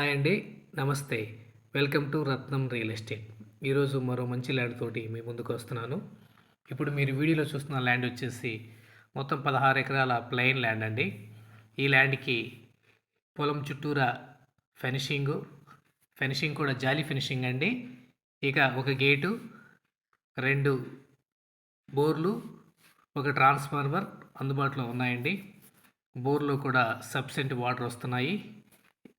Hi అండి నమస్తే. Welcome to Ratnam real estate. ఈరోజు మరో మంచి ల్యాండ్ తోటి మీ ముందుకు వస్తున్నాను. ఇప్పుడు మీరు వీడియోలో చూస్తున్న ల్యాండ్ వచ్చేసి మొత్తం పదహారు ఎకరాల ప్లెయిన్ ల్యాండ్ అండి. ఈ ల్యాండ్కి పొలం చుట్టూరా ఫినిషింగు ఫినిషింగ్ కూడా జాలి ఫినిషింగ్ అండి. ఇక ఒక గేటు రెండు బోర్లు ఒక ట్రాన్స్ఫార్మర్ అందుబాటులో ఉన్నాయండి. బోర్లో కూడా సబ్సెంట్ వాటర్ వస్తున్నాయి.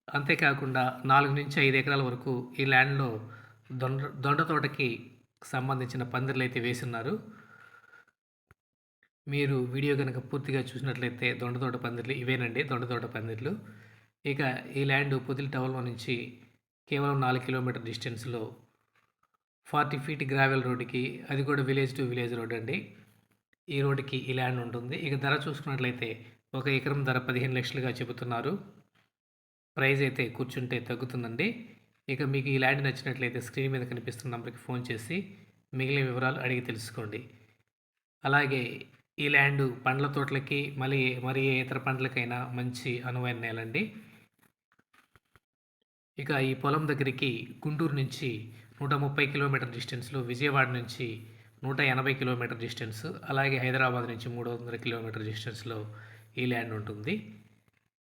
అంతేకాకుండా నాలుగు నుంచి ఐదు ఎకరాల వరకు ఈ ల్యాండ్లో దొండ దొండ తోటకి సంబంధించిన పందిర్లు అయితే వేసున్నారు మీరు వీడియో కనుక పూర్తిగా చూసినట్లయితే దొండ తోట పందిర్లు ఇవేనండి దొండ తోట పందిర్లు. ఇక ఈ ల్యాండ్ పొదిలి టవర్లో నుంచి కేవలం నాలుగు కిలోమీటర్ డిస్టెన్స్లో ఫార్టీ ఫీట్ గ్రావెల్ రోడ్డుకి అది కూడా విలేజ్ టు విలేజ్ రోడ్ అండి. ఈ రోడ్డుకి ఈ ల్యాండ్ ఉంటుంది. ఇక ధర చూసుకున్నట్లయితే ఒక ఎకరం ధర పదిహేను లక్షలుగా చెబుతున్నారు. ప్రైజ్ అయితే కూర్చుంటే తగ్గుతుందండి. ఇక మీకు ఈ ల్యాండ్ నచ్చినట్లయితే స్క్రీన్ మీద కనిపిస్తున్న నెంబర్కి ఫోన్ చేసి మిగిలిన వివరాలు అడిగి తెలుసుకోండి. అలాగే ఈ ల్యాండ్ పండ్ల తోటలకి మళ్ళీ మరి ఏ ఇతర పంటలకైనా మంచి అనువైన నేలండి. ఇక ఈ పొలం దగ్గరికి గుంటూరు నుంచి నూట ముప్పై కిలోమీటర్ డిస్టెన్స్లో విజయవాడ నుంచి నూట ఎనభై కిలోమీటర్ డిస్టెన్స్ అలాగే హైదరాబాద్ నుంచి మూడు వందల కిలోమీటర్ డిస్టెన్స్లో ఈ ల్యాండ్ ఉంటుంది.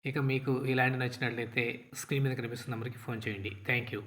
ఇక మీకు ఈ ల్యాండ్ నచ్చినట్లయితే స్క్రీన్ మీద కనిపిస్తున్న నెంబర్కి ఫోన్ చేయండి. Thank you.